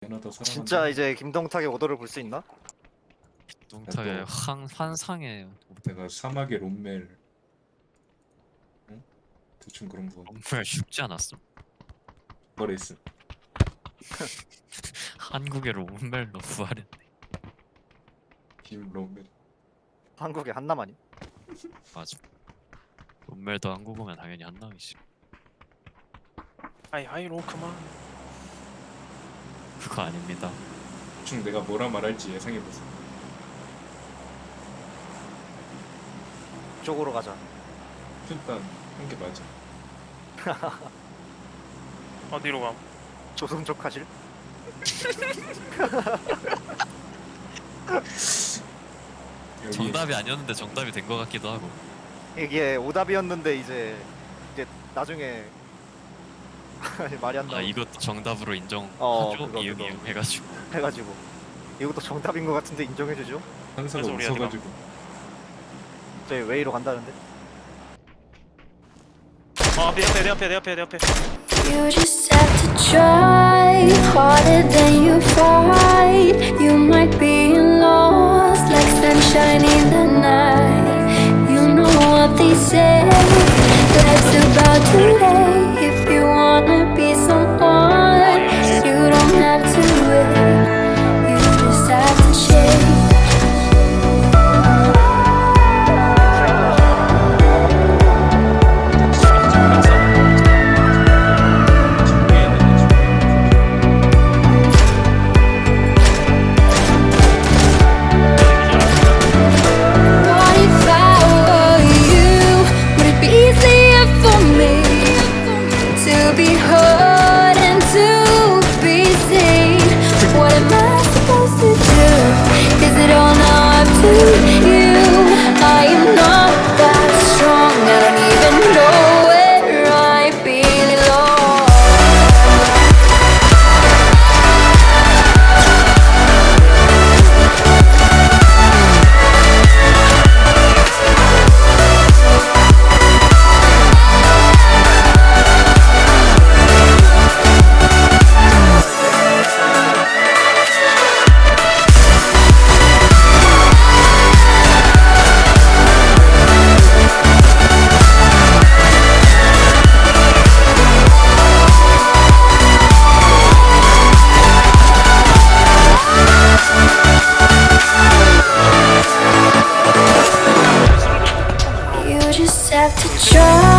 사랑한다. 진짜 이제 김동탁의 오더를 볼 수 있나? 동탁의 또- 환 환상의 내가 사막의 롬멜 응? 대충 그런 거 정말 쉽지 않았어. 거래했음 한국의 롬멜로 부활했네. 김 롬멜 한국의 한남 아니? 맞아. 롬멜도 한국 오면 당연히 한남이지. 아이 아이 로크만 그거 아닙니다. 대충 내가 뭐라 말할지 예상해보세요 쪽으로 가자. 일단 한 게 맞아 어디로 감? 조선족 하실? 여기 정답이 아니었는데 정답이 된 것 같기도 하고. 이게 오답이었는데 이제 이제 나중에 말이 안 아 나와 이것도 정답으로 인정하죠. 어, 그거, 이응 그거. 이응 해가지고. 해가지고 이것도 정답인 것 같은데 인정해주죠? 한사가 그래서 우리 어디 웃어가지고 저희 웨이로 간다는데? 어 앞에 앞에 내 앞에 내 앞에 내 앞에 You just have to try harder than you fight. You might be lost like sunshine in the night. You know what they say, that's about to late. Lord. have to try.